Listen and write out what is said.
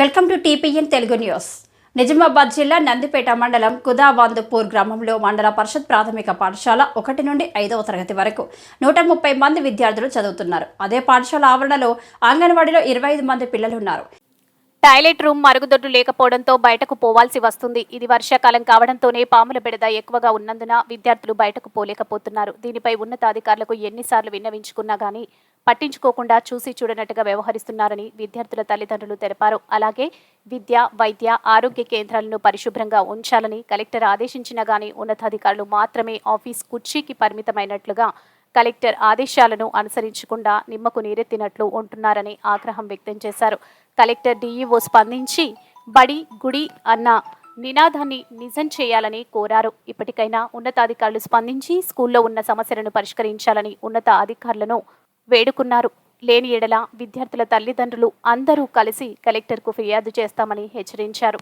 Welcome to TPN Telugu news. Nizamabad జిల్లా నందిపేట మండలం కుదావాందుపూర్ గ్రామంలో మండల పరిషత్ ప్రాథమిక పాఠశాల ఒకటి నుండి ఐదవ తరగతి వరకు నూట ముప్పై మంది విద్యార్థులు చదువుతున్నారు. అదే పాఠశాల ఆవరణలో అంగన్వాడీలో ఇరవై ఐదు మంది పిల్లలు ఉన్నారు. టాయిలెట్ రూమ్ మరుగుదొడ్లు లేకపోవడంతో బయటకు పోవాల్సి వస్తుంది. ఇది వర్షాకాలం కావడంతోనే పాముల బెడద ఎక్కువగా ఉన్నందున విద్యార్థులు బయటకు పోలేకపోతున్నారు. దీనిపై ఉన్నతాధికారులకు ఎన్నిసార్లు విన్నవించుకున్నా గానీ పట్టించుకోకుండా చూసి చూడనట్టుగా వ్యవహరిస్తున్నారని విద్యార్థుల తల్లిదండ్రులు తెలిపారు. అలాగే విద్య వైద్య ఆరోగ్య కేంద్రాలను పరిశుభ్రంగా ఉంచాలని కలెక్టర్ ఆదేశించినా గానీ ఉన్నతాధికారులు మాత్రమే ఆఫీస్ కుర్చీకి పరిమితమైనట్లుగా కలెక్టర్ ఆదేశాలను అనుసరించకుండా నిమ్మకు నీరెత్తినట్లు ఉంటున్నారని ఆగ్రహం వ్యక్తం చేశారు. కలెక్టర్ డీఈఓ స్పందించి బడి గుడి అన్న నినాదాన్ని నిజం చేయాలని కోరారు. ఇప్పటికైనా ఉన్నతాధికారులు స్పందించి స్కూల్లో ఉన్న సమస్యలను పరిష్కరించాలని ఉన్నత అధికారులను వేడుకున్నారు. లేని ఎడల విద్యార్థుల తల్లిదండ్రులు అందరూ కలిసి కలెక్టర్కు ఫిర్యాదు చేస్తామని హెచ్చరించారు.